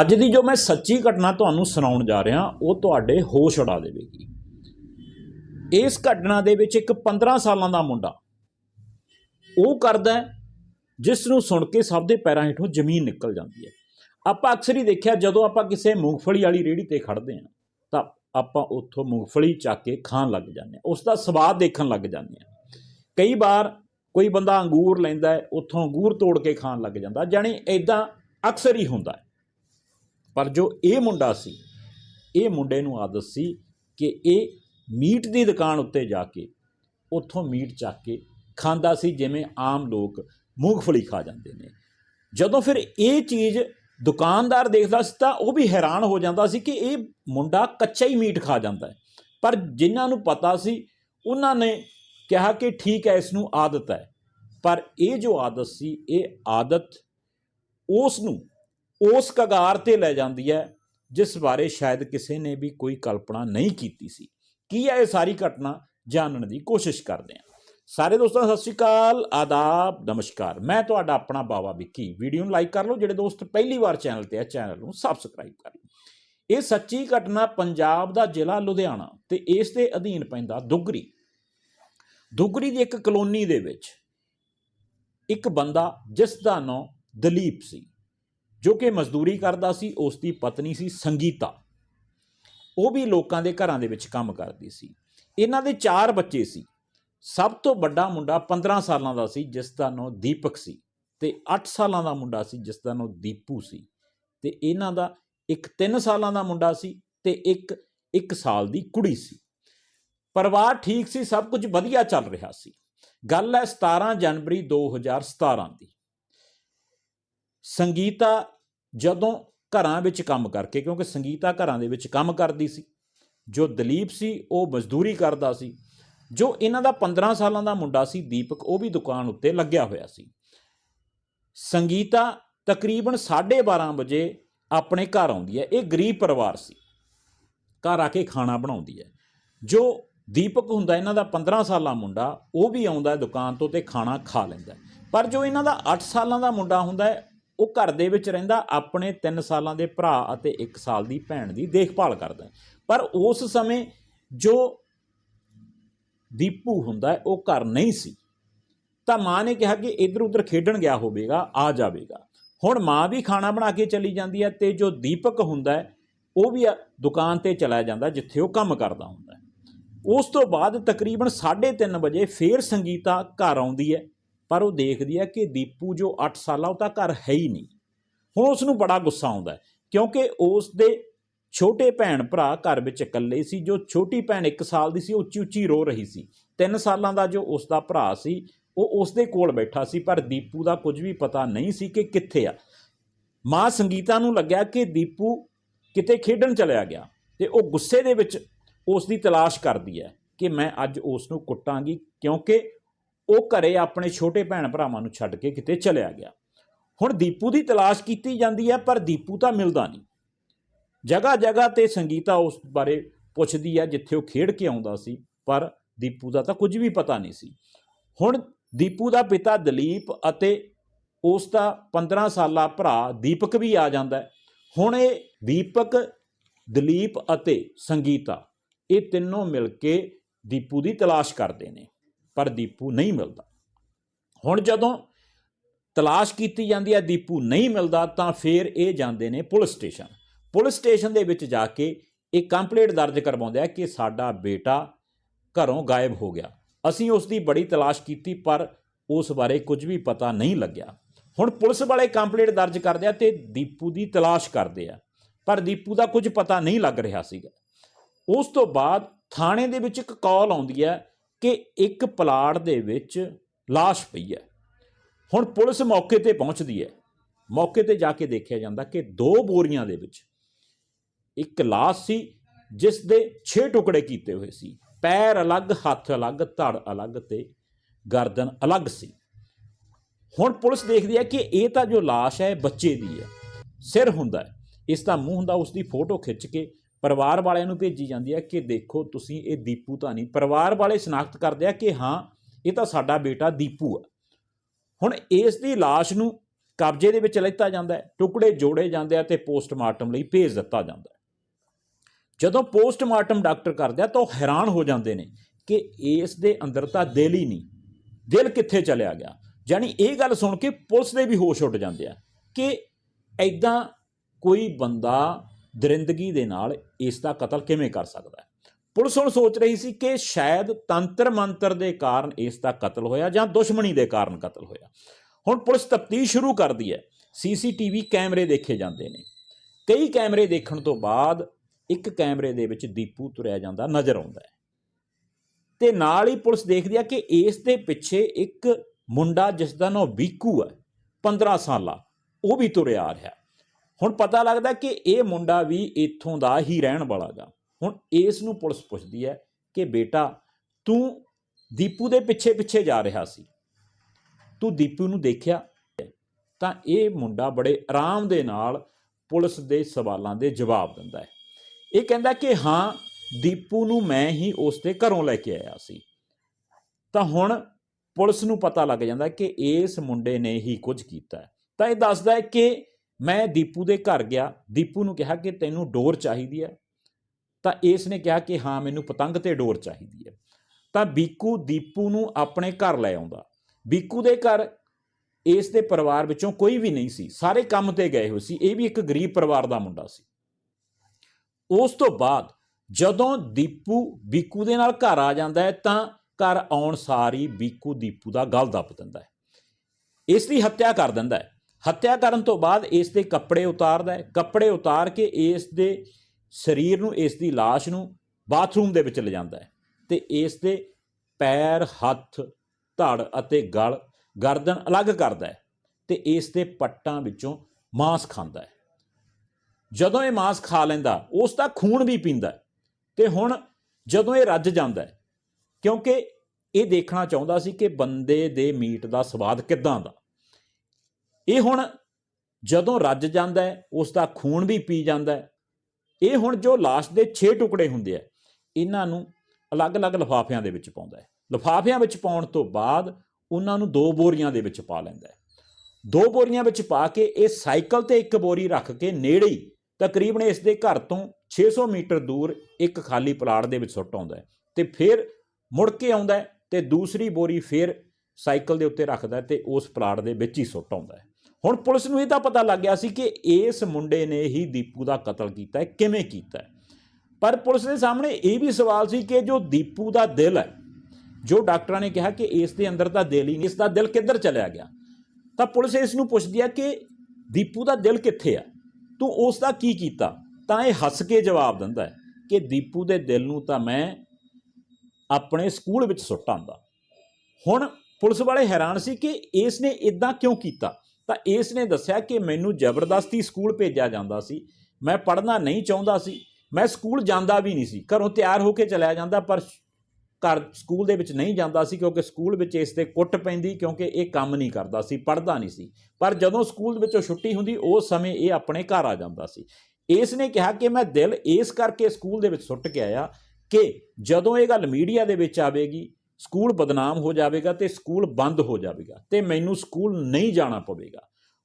ਅੱਜ ਦੀ ਜੋ ਮੈਂ ਸੱਚੀ ਘਟਨਾ ਤੁਹਾਨੂੰ ਸੁਣਾਉਣ ਜਾ ਰਿਹਾ, ਉਹ ਤੁਹਾਡੇ ਹੋਸ਼ ਉਡਾ ਦੇਵੇਗੀ। ਇਸ ਘਟਨਾ ਦੇ ਵਿੱਚ ਇੱਕ 15 ਸਾਲਾਂ ਦਾ ਮੁੰਡਾ, ਉਹ ਕਰਦਾ ਜਿਸ ਨੂੰ ਸੁਣ ਕੇ ਸਭ ਦੇ ਪੈਰਾਂ ਹੇਠੋਂ ਜ਼ਮੀਨ ਨਿਕਲ ਜਾਂਦੀ ਹੈ। ਆਪਾਂ ਅਕਸਰ ਹੀ ਦੇਖਿਆ, ਜਦੋਂ ਆਪਾਂ ਕਿਸੇ ਮੂੰਗਫਲੀ ਵਾਲੀ ਰੇਹੜੀ ਤੇ ਖੜਦੇ ਹਾਂ, ਤਾਂ ਆਪਾਂ ਉੱਥੋਂ ਮੂੰਗਫਲੀ ਚੱਕ ਕੇ ਖਾਣ ਲੱਗ ਜਾਂਦੇ ਹਾਂ। ਉਸ ਦਾ ਸਵਾਦ ਦੇਖਣ ਲੱਗ ਜਾਂਦੇ ਹਾਂ। ਕਈ ਵਾਰ ਕੋਈ ਬੰਦਾ ਅੰਗੂਰ ਲੈਂਦਾ ਉੱਥੋਂ ਅੰਗੂਰ ਤੋੜ ਕੇ ਖਾਣ ਲੱਗ ਜਾਂਦਾ, ਜਾਣੀ ਐਦਾਂ ਅਕਸਰ ਹੀ ਹੁੰਦਾ ਪਰ ਜੋ ਇਹ ਮੁੰਡਾ ਸੀ, ਇਹ ਮੁੰਡੇ ਨੂੰ ਆਦਤ ਸੀ ਕਿ ਇਹ ਮੀਟ ਦੀ ਦੁਕਾਨ ਉੱਤੇ ਜਾ ਕੇ ਉੱਥੋਂ ਮੀਟ ਚੱਕ ਕੇ ਖਾਂਦਾ ਸੀ, ਜਿਵੇਂ ਆਮ ਲੋਕ ਮੂੰਗਫਲੀ ਖਾ ਜਾਂਦੇ ਨੇ। ਜਦੋਂ ਫਿਰ ਇਹ ਚੀਜ਼ ਦੁਕਾਨਦਾਰ ਦੇਖਦਾ ਸੀ ਤਾਂ ਉਹ ਵੀ ਹੈਰਾਨ ਹੋ ਜਾਂਦਾ ਸੀ ਕਿ ਇਹ ਮੁੰਡਾ ਕੱਚਾ ਹੀ ਮੀਟ ਖਾ ਜਾਂਦਾ ਹੈ। ਪਰ ਜਿਨ੍ਹਾਂ ਨੂੰ ਪਤਾ ਸੀ, ਉਹਨਾਂ ਨੇ ਕਿਹਾ ਕਿ ਠੀਕ ਹੈ, ਇਸ ਨੂੰ ਆਦਤ ਹੈ। ਪਰ ਇਹ ਜੋ ਆਦਤ ਸੀ, ਇਹ ਆਦਤ ਉਸ ਨੂੰ ਉਸ ਕਗਾਰ ਤੇ ਲੈ ਜਾਂਦੀ ਹੈ, ਜਿਸ ਬਾਰੇ ਸ਼ਾਇਦ ਕਿਸੇ ਨੇ ਵੀ ਕੋਈ ਕਲਪਨਾ ਨਹੀਂ ਕੀਤੀ ਸੀ। ਕੀ ਹੈ ਇਹ ਸਾਰੀ ਘਟਨਾ? ਜਾਣਨ ਦੀ ਕੋਸ਼ਿਸ਼ ਕਰਦੇ ਹਾਂ। ਸਾਰੇ ਦੋਸਤਾਂ, ਸਤਿ ਸ਼੍ਰੀ ਅਕਾਲ, ਆਦਾਬ, ਨਮਸਕਾਰ। ਮੈਂ ਤੁਹਾਡਾ ਆਪਣਾ ਬਾਵਾ ਵਿੱਕੀ। ਵੀਡੀਓ ਨੂੰ ਲਾਈਕ ਕਰ ਲਓ, ਜਿਹੜੇ ਦੋਸਤ ਪਹਿਲੀ ਵਾਰ ਚੈਨਲ ਤੇ ਆ, ਚੈਨਲ ਨੂੰ ਸਬਸਕ੍ਰਾਈਬ ਕਰ ਲਓ। ਇਹ ਸੱਚੀ ਘਟਨਾ ਪੰਜਾਬ ਦਾ ਜ਼ਿਲ੍ਹਾ ਲੁਧਿਆਣਾ ਤੇ ਇਸ ਦੇ ਅਧੀਨ ਪੈਂਦਾ ਦੁੱਗਰੀ। ਦੁੱਗਰੀ ਦੀ ਇੱਕ ਕਲੋਨੀ ਦੇ ਵਿੱਚ ਇੱਕ ਬੰਦਾ ਜਿਸ ਦਾ ਨਾਮ ਦਲੀਪ ਸੀ। ਜੋ ਕਿ ਮਜ਼ਦੂਰੀ ਕਰਦਾ ਸੀ ਉਸ ਦੀ ਪਤਨੀ ਸੀ ਸੰਗੀਤਾ। ਉਹ ਵੀ ਲੋਕਾਂ ਦੇ ਘਰਾਂ ਦੇ ਵਿੱਚ ਕੰਮ ਕਰਦੀ ਸੀ। ਇਹਨਾਂ ਦੇ ਚਾਰ ਬੱਚੇ ਸੀ। ਸਭ ਤੋਂ ਵੱਡਾ ਮੁੰਡਾ 15 ਸਾਲਾਂ ਦਾ ਸੀ, ਜਿਸ ਦਾ ਨਾਮ ਦੀਪਕ ਸੀ ਤੇ 8 ਸਾਲਾਂ ਦਾ ਮੁੰਡਾ ਸੀ, ਜਿਸ ਦਾ ਨਾਮ ਦੀਪੂ ਸੀ। ਤੇ ਇਹਨਾਂ ਦਾ ਇੱਕ 3 ਸਾਲਾਂ ਦਾ ਮੁੰਡਾ ਸੀ ਤੇ ਇੱਕ 1 ਸਾਲ ਦੀ ਕੁੜੀ ਸੀ। ਪਰਿਵਾਰ ਠੀਕ ਸੀ, ਸਭ ਕੁਝ ਵਧੀਆ ਚੱਲ ਰਿਹਾ ਸੀ। ਗੱਲ ਹੈ 17 ਜਨਵਰੀ 2017 ਦੀ। ਸੰਗੀਤਾ ਜਦੋਂ ਘਰਾਂ ਵਿੱਚ ਕੰਮ ਕਰਕੇ, ਕਿਉਂਕਿ ਸੰਗੀਤਾ ਘਰਾਂ ਦੇ ਵਿੱਚ ਕੰਮ ਕਰਦੀ ਸੀ, ਜੋ ਦਲੀਪ ਸੀ, ਉਹ ਮਜ਼ਦੂਰੀ ਕਰਦਾ ਸੀ, ਜੋ ਇਹਨਾਂ ਦਾ 15 ਸਾਲਾਂ ਦਾ ਮੁੰਡਾ ਸੀ, ਦੀਪਕ, ਉਹ ਵੀ ਦੁਕਾਨ ਉੱਤੇ ਲੱਗਿਆ ਹੋਇਆ ਸੀ। ਸੰਗੀਤਾ ਤਕਰੀਬਨ 12:30 ਵਜੇ ਆਪਣੇ ਘਰ ਆਉਂਦੀ ਹੈ, ਇਹ ਗਰੀਬ ਪਰਿਵਾਰ ਸੀ, ਘਰ ਆ ਕੇ ਖਾਣਾ ਬਣਾਉਂਦੀ ਹੈ। ਜੋ ਦੀਪਕ ਹੁੰਦਾ, ਇਹਨਾਂ ਦਾ 15 ਸਾਲਾਂ ਮੁੰਡਾ, ਉਹ ਵੀ ਆਉਂਦਾ ਦੁਕਾਨ ਤੋਂ ਤੇ ਖਾਣਾ ਖਾ ਲੈਂਦਾ ਪਰ ਜੋ ਇਹਨਾਂ ਦਾ 8 ਸਾਲਾਂ ਦਾ ਮੁੰਡਾ ਹੁੰਦਾ ਉਹ ਘਰ ਦੇ ਵਿੱਚ ਰਹਿੰਦਾ, ਆਪਣੇ 3 ਸਾਲਾਂ ਦੇ ਭਰਾ ਅਤੇ 1 ਸਾਲ ਦੀ ਭੈਣ ਦੀ ਦੇਖਭਾਲ ਕਰਦਾ। ਪਰ ਉਸ ਸਮੇਂ ਜੋ ਦੀਪੂ ਹੁੰਦਾ ਉਹ ਘਰ ਨਹੀਂ ਸੀ। ਤਾਂ ਮਾਂ ਨੇ ਕਿਹਾ ਕਿ ਇੱਧਰ ਉੱਧਰ ਖੇਡਣ ਗਿਆ ਹੋਵੇਗਾ, ਆ ਜਾਵੇਗਾ। ਹੁਣ ਮਾਂ ਵੀ ਖਾਣਾ ਬਣਾ ਕੇ ਚਲੀ ਜਾਂਦੀ ਹੈ ਤੇ ਜੋ ਦੀਪਕ ਹੁੰਦਾ ਉਹ ਵੀ ਆ- ਦੁਕਾਨ ਤੇ ਚਲਾ ਜਾਂਦਾ ਜਿੱਥੇ ਉਹ ਕੰਮ ਕਰਦਾ ਹੁੰਦਾ ਉਸ ਤੋਂ ਬਾਅਦ ਤਕਰੀਬਨ 3:30 ਵਜੇ ਫੇਰ ਸੰਗੀਤਾ ਘਰ ਆਉਂਦੀ ਹੈ। ਪਰ ਉਹ ਦੇਖਦੀ ਹੈ ਕਿ ਦੀਪੂ ਜੋ 8 ਸਾਲਾਂ ਉਹ ਤਾਂ ਘਰ ਹੈ ਹੀ ਨਹੀਂ। ਹੁਣ ਉਸ ਨੂੰ ਬੜਾ ਗੁੱਸਾ ਆਉਂਦਾ ਕਿਉਂਕਿ ਉਸ ਦੇ ਛੋਟੇ ਭੈਣ ਭਰਾ ਘਰ ਵਿੱਚ ਇਕੱਲੇ ਸੀ, ਜੋ ਛੋਟੀ ਭੈਣ 1 ਸਾਲ ਦੀ ਸੀ ਉੱਚੀ ਉੱਚੀ ਰੋ ਰਹੀ ਸੀ। 3 ਸਾਲਾਂ ਦਾ ਜੋ ਉਸ ਦਾ ਭਰਾ ਸੀ, ਉਹ ਉਸ ਦੇ ਕੋਲ ਬੈਠਾ ਸੀ, ਪਰ ਦੀਪੂ ਦਾ ਕੁਝ ਵੀ ਪਤਾ ਨਹੀਂ ਸੀ ਕਿ ਕਿੱਥੇ ਆ। ਮਾਂ ਸੰਗੀਤਾ ਨੂੰ ਲੱਗਿਆ ਕਿ ਦੀਪੂ ਕਿਤੇ ਖੇਡਣ ਚਲਿਆ ਗਿਆ ਤੇ ਉਹ ਗੁੱਸੇ ਦੇ ਵਿੱਚ ਉਸ ਦੀ ਤਲਾਸ਼ ਕਰਦੀ ਹੈ ਕਿ ਮੈਂ ਅੱਜ ਉਸ ਨੂੰ ਕੁੱਟਾਂਗੀ, ਕਿਉਂਕਿ ਉਹ ਘਰੇ ਆਪਣੇ ਛੋਟੇ ਭੈਣ ਭਰਾਵਾਂ ਨੂੰ ਛੱਡ ਕੇ ਕਿਤੇ ਚਲਿਆ ਗਿਆ। ਹੁਣ ਦੀਪੂ ਦੀ ਤਲਾਸ਼ ਕੀਤੀ ਜਾਂਦੀ ਹੈ, ਪਰ ਦੀਪੂ ਤਾਂ ਮਿਲਦਾ ਨਹੀਂ। ਜਗ੍ਹਾ ਜਗ੍ਹਾ ਤੇ ਸੰਗੀਤਾ ਉਸ ਬਾਰੇ ਪੁੱਛਦੀ ਹੈ, ਜਿੱਥੇ ਉਹ ਖੇਡ ਕੇ ਆਉਂਦਾ ਸੀ, ਪਰ ਦੀਪੂ ਦਾ ਤਾਂ ਕੁਝ ਵੀ ਪਤਾ ਨਹੀਂ ਸੀ। ਹੁਣ ਦੀਪੂ ਦਾ ਪਿਤਾ ਦਲੀਪ ਅਤੇ ਉਸ ਦਾ 15 ਸਾਲਾ ਭਰਾ ਦੀਪਕ ਵੀ ਆ ਜਾਂਦਾ ਹੈ। ਹੁਣ ਇਹ ਦੀਪਕ, ਦਲੀਪ ਅਤੇ ਸੰਗੀਤਾ, ਇਹ ਤਿੰਨੋਂ ਮਿਲ ਕੇ ਦੀਪੂ ਦੀ ਤਲਾਸ਼ ਕਰਦੇ ਨੇ। ਪਰ ਦੀਪੂ ਨਹੀਂ ਮਿਲਦਾ। ਹੁਣ ਜਦੋਂ ਤਲਾਸ਼ ਕੀਤੀ ਜਾਂਦੀ ਹੈ ਦੀਪੂ ਨਹੀਂ ਮਿਲਦਾ, ਤਾਂ ਫਿਰ ਇਹ ਜਾਂਦੇ ਨੇ ਪੁਲਿਸ ਸਟੇਸ਼ਨ। ਪੁਲਿਸ ਸਟੇਸ਼ਨ ਦੇ ਵਿੱਚ ਜਾ ਕੇ ਇਹ ਕੰਪਲੇਂਟ ਦਰਜ ਕਰਵਾਉਂਦੇ ਆ ਕਿ ਸਾਡਾ ਬੇਟਾ ਘਰੋਂ ਗਾਇਬ ਹੋ ਗਿਆ। ਅਸੀਂ ਉਸ ਦੀ ਬੜੀ ਤਲਾਸ਼ ਕੀਤੀ, ਪਰ ਉਸ ਬਾਰੇ ਕੁਝ ਵੀ ਪਤਾ ਨਹੀਂ ਲੱਗਿਆ। ਹੁਣ ਪੁਲਿਸ ਵਾਲੇ ਕੰਪਲੇਂਟ ਦਰਜ ਕਰਦੇ ਆ ਤੇ ਦੀਪੂ ਦੀ ਤਲਾਸ਼ ਕਰਦੇ ਆ। ਪਰ ਦੀਪੂ ਦਾ ਕੁਝ ਪਤਾ ਨਹੀਂ ਲੱਗ ਰਿਹਾ ਸੀਗਾ। ਉਸ ਤੋਂ ਬਾਅਦ ਥਾਣੇ ਦੇ ਵਿੱਚ ਇੱਕ ਕਾਲ ਆਉਂਦੀ ਹੈ ਕਿ ਇੱਕ ਪਲਾਟ ਦੇ ਵਿੱਚ ਲਾਸ਼ ਪਈ ਹੈ। ਹੁਣ ਪੁਲਿਸ ਮੌਕੇ ਤੇ ਪਹੁੰਚਦੀ ਹੈ। ਮੌਕੇ ਤੇ ਜਾ ਕੇ ਦੇਖਿਆ ਜਾਂਦਾ ਕਿ ਦੋ ਬੋਰੀਆਂ ਦੇ ਵਿੱਚ ਇੱਕ ਲਾਸ਼ ਸੀ, ਜਿਸ ਦੇ 6 ਟੁਕੜੇ ਕੀਤੇ ਹੋਏ ਸੀ। ਪੈਰ ਅਲੱਗ, ਹੱਥ ਅਲੱਗ, ਧੜ ਅਲੱਗ ਤੇ ਗਰਦਨ ਅਲੱਗ ਸੀ। ਹੁਣ ਪੁਲਿਸ ਦੇਖਦੀ ਹੈ ਕਿ ਇਹ ਤਾਂ ਜੋ ਲਾਸ਼ ਹੈ, ਇਹ ਬੱਚੇ ਦੀ ਹੈ। ਸਿਰ ਹੁੰਦਾ ਹੈ। ਇਸ ਦਾ ਮੂੰਹ ਹੁੰਦਾ, ਉਸ ਦੀ ਫੋਟੋ ਖਿੱਚ ਕੇ ਪਰਿਵਾਰ ਵਾਲਿਆਂ ਨੂੰ ਭੇਜੀ ਜਾਂਦੀ ਹੈ ਕਿ ਦੇਖੋ ਤੁਸੀਂ ਇਹ ਦੀਪੂ ਤਾਂ ਨਹੀਂ, ਪਰਿਵਾਰ ਵਾਲੇ ਸ਼ਨਾਖਤ ਕਰਦੇ ਆ ਕਿ ਹਾਂ, ਇਹ ਤਾਂ ਸਾਡਾ ਬੇਟਾ ਦੀਪੂ ਆ। ਹੁਣ ਇਸ ਦੀ ਲਾਸ਼ ਨੂੰ ਕਬਜ਼ੇ ਦੇ ਵਿੱਚ ਲਿੱਤਾ ਜਾਂਦਾ ਹੈ, ਟੁਕੜੇ ਜੋੜੇ ਜਾਂਦੇ ਆ ਤੇ ਪੋਸਟਮਾਰਟਮ ਲਈ ਭੇਜ ਦਿੱਤਾ ਜਾਂਦਾ ਹੈ। ਜਦੋਂ ਪੋਸਟਮਾਰਟਮ ਡਾਕਟਰ ਕਰਦੇ ਆ ਤਾਂ ਉਹ ਹੈਰਾਨ ਹੋ ਜਾਂਦੇ ਨੇ ਕਿ ਇਸ ਦੇ ਅੰਦਰ ਤਾਂ ਦਿਲ ਹੀ ਨਹੀਂ, ਦਿਲ ਕਿੱਥੇ ਚਲਿਆ ਗਿਆ? ਜਾਨੀ ਇਹ ਗੱਲ ਸੁਣ ਕੇ ਪੁਲਿਸ ਦੇ ਵੀ ਹੋਸ਼ ਉੱਡ ਜਾਂਦੇ ਆ ਕਿ ਐਦਾਂ ਕੋਈ ਬੰਦਾ ਦਰਿੰਦਗੀ ਦੇ ਨਾਲ ਇਸ ਦਾ ਕਤਲ ਕਿਵੇਂ ਕਰ ਸਕਦਾ ਹੈ? ਪੁਲਿਸ ਹੁਣ ਸੋਚ ਰਹੀ ਸੀ ਕਿ ਸ਼ਾਇਦ ਤੰਤਰ ਮੰਤਰ ਦੇ ਕਾਰਨ ਇਸ ਦਾ ਕਤਲ ਹੋਇਆ ਜਾਂ ਦੁਸ਼ਮਣੀ ਦੇ ਕਾਰਨ ਕਤਲ ਹੋਇਆ। ਹੁਣ ਪੁਲਿਸ ਤਫਤੀਸ਼ ਸ਼ੁਰੂ ਕਰਦੀ ਹੈ। ਸੀਸੀਟੀਵੀ ਕੈਮਰੇ ਦੇਖੇ ਜਾਂਦੇ ਨੇ। ਕਈ ਕੈਮਰੇ ਦੇਖਣ ਤੋਂ ਬਾਅਦ ਇੱਕ ਕੈਮਰੇ ਦੇ ਵਿੱਚ ਦੀਪੂ ਤੁਰਿਆ ਜਾਂਦਾ ਨਜ਼ਰ ਆਉਂਦਾ ਹੈ। ਤੇ ਨਾਲ ਹੀ ਪੁਲਿਸ ਦੇਖਦੀ ਆ ਕਿ ਇਸ ਦੇ ਪਿੱਛੇ ਇੱਕ ਮੁੰਡਾ ਜਿਸ ਦਾ ਨਾਮ ਬੀਕੂ ਹੈ 15 ਸਾਲਾ, ਉਹ ਵੀ ਤੁਰਿਆ ਆ ਰਿਹਾ। ਹੁਣ ਪਤਾ ਲੱਗਦਾ ਕਿ ਇਹ ਮੁੰਡਾ ਵੀ ਇੱਥੋਂ ਦਾ ਹੀ ਰਹਿਣ ਵਾਲਾ ਗਾ। ਹੁਣ ਇਸ ਨੂੰ ਪੁਲਿਸ ਪੁੱਛਦੀ ਹੈ ਕਿ ਬੇਟਾ, ਤੂੰ ਦੀਪੂ ਦੇ ਪਿੱਛੇ ਪਿੱਛੇ ਜਾ ਰਿਹਾ ਸੀ। ਤੂੰ ਦੀਪੂ ਨੂੰ ਦੇਖਿਆ? ਤਾਂ ਇਹ ਮੁੰਡਾ ਬੜੇ ਆਰਾਮ ਦੇ ਨਾਲ ਪੁਲਿਸ ਦੇ ਸਵਾਲਾਂ ਦੇ ਜਵਾਬ ਦਿੰਦਾ ਹੈ। ਇਹ ਕਹਿੰਦਾ ਕਿ ਹਾਂ, ਦੀਪੂ ਨੂੰ ਮੈਂ ਹੀ ਉਸ ਦੇ ਘਰੋਂ ਲੈ ਕੇ ਆਇਆ ਸੀ। ਤਾਂ ਹੁਣ ਪੁਲਿਸ ਨੂੰ ਪਤਾ ਲੱਗ ਜਾਂਦਾ ਕਿ ਇਸ ਮੁੰਡੇ ਨੇ ਹੀ ਕੁਝ ਕੀਤਾ ਤਾਂ ਇਹ ਦੱਸਦਾ ਹੈ ਕਿ ਮੈਂ ਦੀਪੂ ਦੇ ਘਰ ਗਿਆ, ਦੀਪੂ ਨੂੰ ਕਿਹਾ ਕਿ ਤੈਨੂੰ ਡੋਰ ਚਾਹੀਦੀ ਹੈ। ਤਾਂ ਇਸ ਨੇ ਕਿਹਾ ਕਿ ਹਾਂ, ਮੈਨੂੰ ਪਤੰਗ ਤੇ ਡੋਰ ਚਾਹੀਦੀ ਹੈ। ਤਾਂ ਬੀਕੂ ਦੀਪੂ ਨੂੰ ਆਪਣੇ ਘਰ ਲੈ ਆਉਂਦਾ। ਬੀਕੂ ਦੇ ਘਰ ਇਸ ਦੇ ਪਰਿਵਾਰ ਵਿੱਚੋਂ ਕੋਈ ਵੀ ਨਹੀਂ ਸੀ। ਸਾਰੇ ਕੰਮ ਤੇ ਗਏ ਹੋਏ ਸੀ। ਇਹ ਵੀ ਇੱਕ ਗਰੀਬ ਪਰਿਵਾਰ ਦਾ ਮੁੰਡਾ ਸੀ। ਉਸ ਤੋਂ ਬਾਅਦ ਜਦੋਂ ਦੀਪੂ ਬੀਕੂ ਦੇ ਨਾਲ ਘਰ ਆ ਜਾਂਦਾ ਹੈ, ਤਾਂ ਘਰ ਆਉਣ ਸਾਰੀ ਬੀਕੂ ਦੀਪੂ ਦਾ ਗਲ ਦੱਬ ਦਿੰਦਾ ਹੈ। ਇਸ ਦੀ ਹੱਤਿਆ ਕਰ ਦਿੰਦਾ ਹੈ। ਹੱਤਿਆ ਕਰਨ ਤੋਂ ਬਾਅਦ ਇਸ ਦੇ ਕੱਪੜੇ ਉਤਾਰਦਾ ਹੈ। ਕੱਪੜੇ ਉਤਾਰ ਕੇ ਇਸ ਦੇ ਸਰੀਰ ਨੂੰ, ਇਸ ਦੀ ਲਾਸ਼ ਨੂੰ ਬਾਥਰੂਮ ਦੇ ਵਿੱਚ ਲਿਜਾਂਦਾ ਹੈ ਤੇ ਇਸ ਦੇ ਪੈਰ, ਹੱਥ, ਧੜ ਅਤੇ ਗਲ ਗਰਦਨ ਅਲੱਗ ਕਰਦਾ ਹੈ ਤੇ ਇਸ ਦੇ ਪੱਟਾਂ ਵਿੱਚੋਂ ਮਾਸ ਖਾਂਦਾ ਹੈ। ਜਦੋਂ ਇਹ ਮਾਸ ਖਾ ਲੈਂਦਾ, ਉਸ ਦਾ ਖੂਨ ਵੀ ਪੀਂਦਾ ਤੇ ਹੁਣ ਜਦੋਂ ਇਹ ਰੱਜ ਜਾਂਦਾ ਕਿਉਂਕਿ ਇਹ ਦੇਖਣਾ ਚਾਹੁੰਦਾ ਸੀ ਕਿ ਬੰਦੇ ਦੇ ਮੀਟ ਦਾ ਸਵਾਦ ਕਿੱਦਾਂ ਦਾ। ਇਹ ਹੁਣ ਜਦੋਂ ਰੱਜ ਜਾਂਦਾ ਹੈ, ਉਸ ਦਾ ਖੂਨ ਵੀ ਪੀ ਜਾਂਦਾ ਹੈ, ਇਹ ਹੁਣ ਜੋ ਲਾਸ਼ ਦੇ 6 ਟੁਕੜੇ ਹੁੰਦੇ ਆ, ਇਹਨਾਂ ਨੂੰ ਅਲੱਗ-ਅਲੱਗ ਲਿਫਾਫਿਆਂ ਦੇ ਵਿੱਚ ਪਾਉਂਦਾ ਹੈ। ਲਿਫਾਫਿਆਂ ਵਿੱਚ ਪਾਉਣ ਤੋਂ ਬਾਅਦ ਉਹਨਾਂ ਨੂੰ ਦੋ ਬੋਰੀਆਂ ਦੇ ਵਿੱਚ ਪਾ ਲੈਂਦਾ ਹੈ। ਦੋ ਬੋਰੀਆਂ ਵਿੱਚ ਪਾ ਕੇ ਇਹ ਸਾਈਕਲ ਤੇ ਇੱਕ ਬੋਰੀ ਰੱਖ ਕੇ ਨੇੜੇ ਹੀ ਤਕਰੀਬਨ ਇਸ ਦੇ ਘਰ ਤੋਂ 600 ਮੀਟਰ ਦੂਰ ਇੱਕ ਖਾਲੀ ਪਲਾਟ ਦੇ ਵਿੱਚ ਸੁੱਟ ਆਉਂਦਾ ਹੈ ਤੇ ਫਿਰ ਮੁੜ ਕੇ ਆਉਂਦਾ ਹੈ ਤੇ ਦੂਸਰੀ ਬੋਰੀ ਫਿਰ ਸਾਈਕਲ ਦੇ ਉੱਤੇ ਰੱਖਦਾ ਹੈ ਤੇ ਉਸ ਪਲਾਟ ਦੇ ਵਿੱਚ ਹੀ ਸੁੱਟ ਆਉਂਦਾ ਹੈ। ਹੁਣ ਪੁਲਿਸ ਨੂੰ ਇਹ ਤਾਂ ਪਤਾ ਲੱਗ ਗਿਆ ਸੀ ਕਿ ਇਸ ਮੁੰਡੇ ਨੇ ਹੀ ਦੀਪੂ ਦਾ ਕਤਲ ਕੀਤਾ ਹੈ, ਕਿਵੇਂ ਕੀਤਾ ਹੈ। ਪਰ ਪੁਲਿਸ ਦੇ ਸਾਹਮਣੇ ਇਹ ਵੀ ਸਵਾਲ ਸੀ ਕਿ ਜੋ ਦੀਪੂ ਦਾ ਦਿਲ ਹੈ, ਜੋ ਡਾਕਟਰਾਂ ਨੇ ਕਿਹਾ ਕਿ ਇਸ ਦੇ ਅੰਦਰ ਤਾਂ ਦਿਲ ਹੀ ਨਹੀਂ, ਇਸ ਦਾ ਦਿਲ ਕਿੱਧਰ ਚਲਿਆ ਗਿਆ? ਤਾਂ ਪੁਲਿਸ ਇਸ ਨੂੰ ਪੁੱਛਦੀ ਹੈ ਕਿ ਦੀਪੂ ਦਾ ਦਿਲ ਕਿੱਥੇ ਆ ਤੂੰ ਉਸ ਦਾ ਕੀ ਕੀਤਾ? ਤਾਂ ਇਹ ਹੱਸ ਕੇ ਜਵਾਬ ਦਿੰਦਾ ਹੈ ਕਿ ਦੀਪੂ ਦੇ ਦਿਲ ਨੂੰ ਤਾਂ ਮੈਂ ਆਪਣੇ ਸਕੂਲ ਵਿੱਚ ਸੁੱਟ ਆਂਦਾ ਹੁਣ ਪੁਲਿਸ ਵਾਲੇ ਹੈਰਾਨ ਸੀ ਕਿ ਇਸ ਨੇ ਇਦਾਂ ਕਿਉਂ ਕੀਤਾ? ਤਾਂ ਇਸ ਨੇ ਦੱਸਿਆ ਕਿ ਮੈਨੂੰ ਜ਼ਬਰਦਸਤੀ ਸਕੂਲ ਭੇਜਿਆ ਜਾਂਦਾ ਸੀ। ਮੈਂ ਪੜ੍ਹਨਾ ਨਹੀਂ ਚਾਹੁੰਦਾ ਸੀ। ਮੈਂ ਸਕੂਲ ਜਾਂਦਾ ਵੀ ਨਹੀਂ ਸੀ। ਘਰੋਂ ਤਿਆਰ ਹੋ ਕੇ ਚਲਿਆ ਜਾਂਦਾ, ਪਰ ਘਰ ਸਕੂਲ ਦੇ ਵਿੱਚ ਨਹੀਂ ਜਾਂਦਾ ਸੀ ਕਿਉਂਕਿ ਸਕੂਲ ਵਿੱਚ ਇਸ ਤੇ ਕੁੱਟ ਪੈਂਦੀ ਕਿਉਂਕਿ ਇਹ ਕੰਮ ਨਹੀਂ ਕਰਦਾ ਸੀ, ਪੜ੍ਹਦਾ ਨਹੀਂ ਸੀ। ਪਰ ਜਦੋਂ ਸਕੂਲ ਵਿੱਚੋਂ ਛੁੱਟੀ ਹੁੰਦੀ ਉਸ ਸਮੇਂ ਇਹ ਆਪਣੇ ਘਰ ਆ ਜਾਂਦਾ ਸੀ। ਇਸ ਨੇ ਕਿਹਾ ਕਿ ਮੈਂ ਦਿਲ ਇਸ ਕਰਕੇ ਸਕੂਲ ਦੇ ਵਿੱਚ ਸੁੱਟ ਕੇ ਆਇਆ ਕਿ ਜਦੋਂ ਇਹ ਗੱਲ ਮੀਡੀਆ ਦੇ ਵਿੱਚ ਆਵੇਗੀ ਸਕੂਲ ਬਦਨਾਮ ਹੋ ਜਾਵੇਗਾ ਤੇ ਸਕੂਲ ਬੰਦ ਹੋ ਜਾਵੇਗਾ ਤੇ ਮੈਨੂੰ ਸਕੂਲ ਨਹੀਂ ਜਾਣਾ ਪਵੇਗਾ।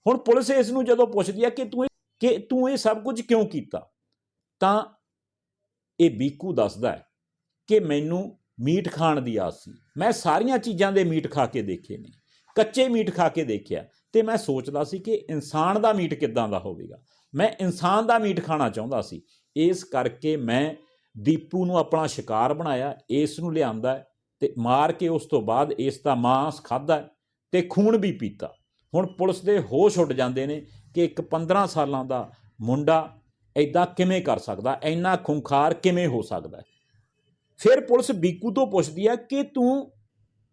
ਹੁਣ ਪੁਲਿਸ ਇਸ ਨੂੰ ਜਦੋਂ ਪੁੱਛਦੀ ਹੈ ਕਿ ਤੂੰ ਕਿ ਤੂੰ ਇਹ ਸਭ ਕੁਝ ਕਿਉਂ ਕੀਤਾ? ਤਾਂ ਇਹ ਬੀਕੂ ਦੱਸਦਾ ਹੈ ਕਿ ਮੈਨੂੰ ਮੀਟ ਖਾਣ ਦੀ ਆਸ ਸੀ। ਮੈਂ ਸਾਰੀਆਂ ਚੀਜ਼ਾਂ ਦੇ ਮੀਟ ਖਾ ਕੇ ਦੇਖੇ ਨੇ, ਕੱਚੇ ਮੀਟ ਖਾ ਕੇ ਦੇਖਿਆ ਤੇ ਮੈਂ ਸੋਚਦਾ ਸੀ ਕਿ ਇਨਸਾਨ ਦਾ ਮੀਟ ਕਿੱਦਾਂ ਦਾ ਹੋਵੇਗਾ। ਮੈਂ ਇਨਸਾਨ ਦਾ ਮੀਟ ਖਾਣਾ ਚਾਹੁੰਦਾ ਸੀ। ਇਸ ਕਰਕੇ ਮੈਂ ਦੀਪੂ ਨੂੰ ਆਪਣਾ ਸ਼ਿਕਾਰ ਬਣਾਇਆ, ਇਸ ਨੂੰ ਲਿਆਂਦਾ ਤੇ ਮਾਰ ਕੇ ਉਸ ਤੋਂ ਬਾਅਦ ਇਸ ਦਾ ਮਾंस ਖਾਦਾ ਤੇ ਖੂਨ ਵੀ ਪੀਤਾ। ਹੁਣ ਪੁਲਿਸ ਦੇ ਹੋਸ਼ ਉੱਡ ਜਾਂਦੇ ਨੇ ਕਿ ਇੱਕ 15 ਸਾਲਾਂ ਦਾ ਮੁੰਡਾ ਐਦਾਂ ਕਿਵੇਂ ਕਰ ਸਕਦਾ, ਇੰਨਾ ਖੁੰਖਾਰ ਕਿਵੇਂ ਹੋ ਸਕਦਾ ਫਿਰ ਪੁਲਿਸ ਬੀਕੂ ਤੋਂ ਪੁੱਛਦੀ ਹੈ ਕਿ ਤੂੰ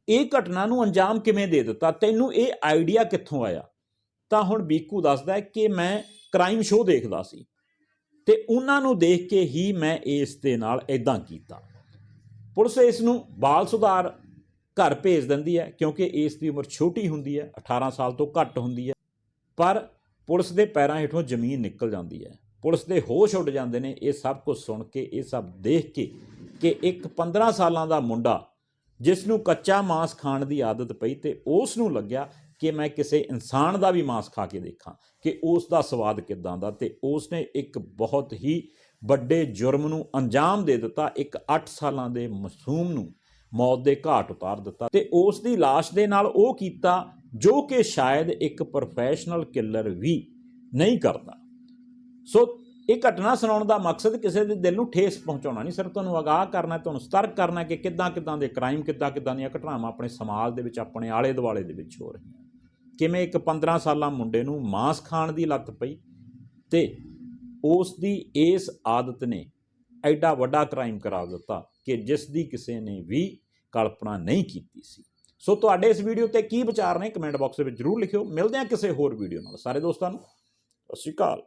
ਇਹ ਘਟਨਾ ਨੂੰ ਅੰਜਾਮ ਕਿਵੇਂ ਦੇ ਦਿੱਤਾ? ਤੈਨੂੰ ਇਹ ਆਈਡੀਆ ਕਿੱਥੋਂ ਆਇਆ? ਤਾਂ ਹੁਣ ਬੀਕੂ ਦੱਸਦਾ ਕਿ ਮੈਂ ਕ੍ਰਾਈਮ ਸ਼ੋਅ ਦੇਖਦਾ ਸੀ ਤੇ ਉਹਨਾਂ ਨੂੰ ਦੇਖ ਕੇ ਹੀ ਮੈਂ ਇਸ ਦੇ ਨਾਲ ਇਦਾਂ ਕੀਤਾ। ਪੁਲਿਸ ਇਸ ਨੂੰ ਬਾਲ ਸੁਧਾਰ ਘਰ ਭੇਜ ਦਿੰਦੀ ਹੈ, ਕਿਉਂਕਿ ਇਸ ਦੀ ਉਮਰ ਛੋਟੀ ਹੁੰਦੀ ਹੈ 18 ਸਾਲ ਤੋਂ ਘੱਟ ਹੁੰਦੀ ਹੈ। ਪਰ ਪੁਲਿਸ ਦੇ ਪੈਰਾਂ ਹੇਠੋਂ ਜ਼ਮੀਨ ਨਿਕਲ ਜਾਂਦੀ ਹੈ। ਪੁਲਿਸ ਦੇ ਹੋਸ਼ ਉੱਡ ਜਾਂਦੇ ਨੇ, ਇਹ ਸਭ ਕੁਝ ਸੁਣ ਕੇ, ਇਹ ਸਭ ਦੇਖ ਕੇ ਕਿ ਇੱਕ 15 ਸਾਲਾਂ ਦਾ ਮੁੰਡਾ ਜਿਸ ਨੂੰ ਕੱਚਾ ਮਾंस ਖਾਣ ਦੀ ਆਦਤ ਪਈ ਤੇ ਉਸ ਨੂੰ ਲੱਗਿਆ ਕਿ ਮੈਂ ਕਿਸੇ ਇਨਸਾਨ ਦਾ ਵੀ ਮਾंस ਖਾ ਕੇ ਦੇਖਾਂ, ਕਿ ਉਸ ਦਾ ਸਵਾਦ ਕਿਦਾਂ ਦਾ ਤੇ ਉਸ ਨੇ ਇੱਕ ਬਹੁਤ ਹੀ ਵੱਡੇ ਜੁਰਮ ਨੂੰ ਅੰਜਾਮ ਦੇ ਦਿੱਤਾ, ਇੱਕ 8 ਸਾਲਾਂ ਦੇ ਮਾਸੂਮ ਨੂੰ ਮੌਤ ਦੇ ਘਾਟ ਉਤਾਰ ਦਿੱਤਾ ਤੇ ਉਸ ਦੀ লাশ ਦੇ ਨਾਲ ਉਹ ਕੀਤਾ ਜੋ ਕਿ ਸ਼ਾਇਦ ਇੱਕ ਪ੍ਰੋਫੈਸ਼ਨਲ ਕਿਲਰ ਵੀ ਨਹੀਂ ਕਰਦਾ। ਸੋ ਇਹ ਘਟਨਾ ਸੁਣਾਉਣ ਦਾ ਮਕਸਦ ਕਿਸੇ ਦੇ ਦਿਲ ਨੂੰ ਠੇਸ ਪਹੁੰਚਾਉਣਾ ਨਹੀਂ, ਸਿਰਫ ਤੁਹਾਨੂੰ ਅਗਾਹ ਕਰਨਾ ਤੁਹਾਨੂੰ ਸਤਰਕ ਕਰਨਾ ਕਿ ਕਿੱਦਾਂ ਕਿੱਦਾਂ ਦੇ ਕ੍ਰਾਈਮ ਕਿੱਦਾਂ ਕਿੱਦਾਂ ਦੀਆਂ ਘਟਨਾਵਾਂ ਆਪਣੇ ਸਮਾਜ ਦੇ ਵਿੱਚ, ਆਪਣੇ ਆਲੇ ਦੁਆਲੇ ਦੇ ਵਿੱਚ ਹੋ ਰਹੀਆਂ। ਕਿਵੇਂ ਇੱਕ 15 ਸਾਲਾਂ ਮੁੰਡੇ ਨੂੰ ਮਾਸ ਖਾਣ ਦੀ ਲੱਤ ਪਈ ਤੇ ਉਸ ਦੀ ਇਸ ਆਦਤ ਨੇ ਐਡਾ ਵੱਡਾ ਕ੍ਰਾਈਮ ਕਰਾ ਦਿੱਤਾ ਕਿ ਜਿਸ ਦੀ ਕਿਸੇ ਨੇ ਵੀ ਕਲਪਨਾ ਨਹੀਂ ਕੀਤੀ ਸੀ। ਸੋ ਤੁਹਾਡੇ ਇਸ ਵੀਡੀਓ ਤੇ ਕੀ ਵਿਚਾਰ ਨੇ? ਕਮੈਂਟ ਬਾਕਸ ਦੇ ਵਿੱਚ ਜਰੂਰ ਲਿਖਿਓ। ਮਿਲਦੇ ਹਾਂ ਕਿਸੇ ਹੋਰ ਵੀਡੀਓ ਨਾਲ। ਸਾਰੇ ਦੋਸਤਾਂ ਨੂੰ, ਸਤਿ ਸ਼੍ਰੀ ਅਕਾਲ।